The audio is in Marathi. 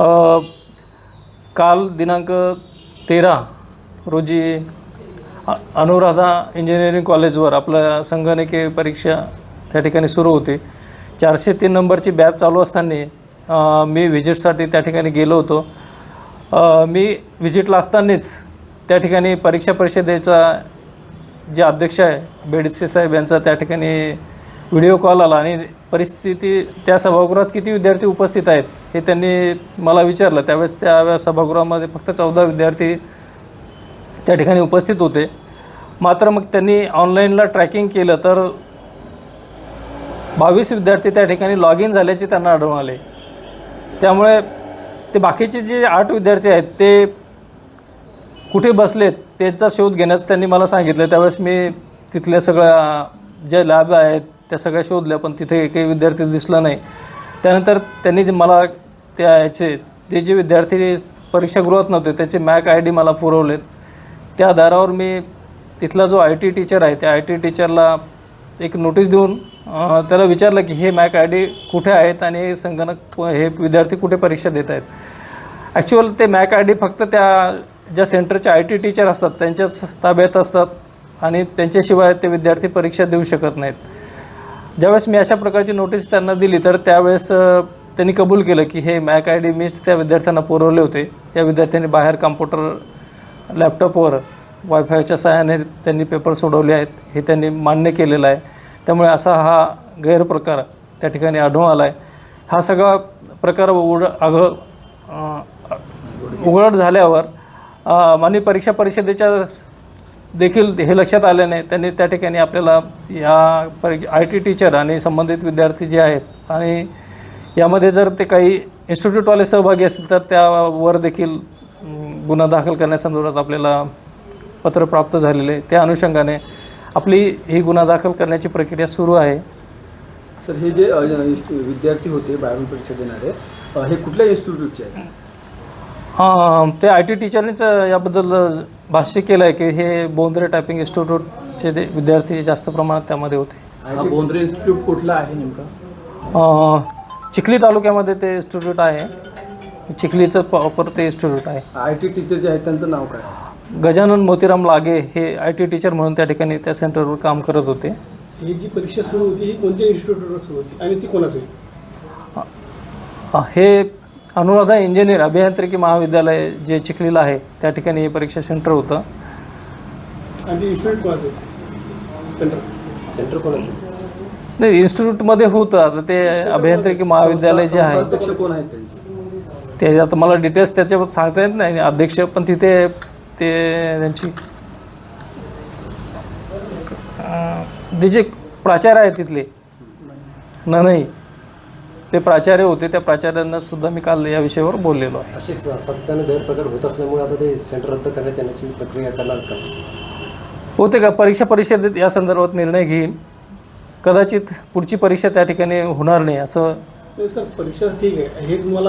अ, काल दिनांक तेरा रोजी अ- अनुराधा इंजिनिअरिंग कॉलेजवर आपल्या संगणकीय परीक्षा त्या ठिकाणी सुरू होती. चारशे तीन नंबरची बॅच चालू असताना अ, मी व्हिजिटसाठी त्या ठिकाणी गेलो होतो. अ, मी व्हिजिटला असतानाच त्या ठिकाणी परीक्षा परिषदेचा जे अध्यक्ष आहे बेडसे साहेब यांचा त्या ठिकाणी व्हिडिओ कॉल आला आणि परिस्थिती त्या सभागृहात किती विद्यार्थी उपस्थित आहेत हे त्यांनी मला विचारलं. त्यावेळेस त्या सभागृहामध्ये फक्त चौदा विद्यार्थी त्या ठिकाणी उपस्थित होते. मात्र मग त्यांनी ऑनलाईनला ट्रॅकिंग केलं तर बावीस विद्यार्थी त्या ठिकाणी लॉग इन झाल्याचे त्यांना आढळून आले. त्यामुळे ते बाकीचे जे आठ विद्यार्थी आहेत ते कुठे बसलेत त्याचा शोध घेण्याचं त्यांनी मला सांगितलं. त्यावेळेस मी तिथल्या सगळ्या ज्या लॅब आहेत त्या सगळ्या शोधल्या पण तिथे एकही विद्यार्थी दिसला नाही. त्यानंतर त्यांनी जे मला त्या याचे ते जे विद्यार्थी परीक्षागृहात नव्हते त्याचे मॅक आय डी मला पुरवलेत. त्या आधारावर मी तिथला जो आय टी टीचर आहे त्या आय टी टीचरला एक नोटीस देऊन त्याला विचारलं की हे मॅक आय डी कुठे आहेत आणि हे संगणक हे विद्यार्थी कुठे परीक्षा देत आहेत. ॲक्च्युअल ते मॅक आय डी फक्त त्या ज्या सेंटरचे आय टी टीचर असतात त्यांच्याच ताब्यात असतात आणि त्यांच्याशिवाय ते विद्यार्थी परीक्षा देऊ शकत नाहीत. ज्यावेळेस मी अशा प्रकारची नोटीस त्यांना दिली तर त्यावेळेस त्यांनी कबूल केलं की हे मॅक आय डी मीच त्या विद्यार्थ्यांना पुरवले होते. या विद्यार्थ्यांनी बाहेर कॉम्प्युटर लॅपटॉपवर वायफायच्या सहाय्याने त्यांनी पेपर सोडवले आहेत. हे त्यांनी मान्य केलेलं आहे. त्यामुळे असा हा गैरप्रकार त्या ठिकाणी आढळून आला आहे हा सगळा प्रकार उघड अघ उघड झाल्यावर अ, माननीय परीक्षा परिषदेच्या देखील हे लक्षात आल्याने त्यांनी त्या ठिकाणी आपल्याला या पर आय टी टीचर आणि संबंधित विद्यार्थी जे आहेत आणि यामध्ये जर ते काही इन्स्टिट्यूटवाले सहभागी असतील तर त्यावर देखील गुन्हा दाखल करण्यासंदर्भात आपल्याला पत्र प्राप्त झालेले त्या अनुषंगाने आपली ही गुन्हा दाखल करण्याची प्रक्रिया सुरू आहे. सर हे जे विद्यार्थी होते बारावी परीक्षा देणारे हे कुठल्या इन्स्टिट्यूटचे हां ते आय टी टीचरनीच याबद्दल भाष्य केलं आहे की हे बोंद्रे टायपिंग इन्स्टिट्यूटचे ते विद्यार्थी जास्त प्रमाणात त्यामध्ये होते. हा बोंद्रे इन्स्टिट्यूट कुठला आहे नेमका? चिखली तालुक्यामध्ये ते इन्स्टिट्यूट आहे. चिखलीचं प्रॉपर ते इन्स्टिट्यूट आहे. आय टी टीचर जे आहेत त्यांचं नाव काय? गजानन मोतीराम लागे हे आय टी टीचर म्हणून त्या ठिकाणी त्या सेंटरवर काम करत होते. ही जी परीक्षा सुरू होती ही कोणत्या इन्स्टिट्यूटवर सुरू होती? आणि ती कोणाची हे अनुराधा इंजिनियर अभियांत्रिकी महाविद्यालय जे चिखलीला आहे त्या ठिकाणी हे परीक्षा सेंटर होतं. आणि इन्स्टिट्यूट कोणाचं सेंटर. सेंटर कोणाचं? नाही इन्स्टिट्यूटमध्ये होतं. आता ते अभियांत्रिकी महाविद्यालय जे आहे. अध्यक्ष कोण आहेत त्यांचे? ते आता मला डिटेल्स त्याच्याबद्दल सांगता येत नाही. अध्यक्ष पण तिथे ते त्यांची अं, ते जे प्राचार्य आहेत तिथले. न नाही ते प्राचार्य होते त्या प्राचार्यांना सुद्धा मी काल या विषयावर बोललेलो आहे. असे सातत्याने गैरप्रकार होत असल्यामुळे आता ते सेंटर रद्द करण्यात येण्याची प्रक्रिया करणार का? होते का? परीक्षा परिषदेत या संदर्भात निर्णय घेईन. कदाचित पुढची परीक्षा त्या ठिकाणी होणार नाही असं सर परीक्षा ठीक आहे. हे तुम्हाला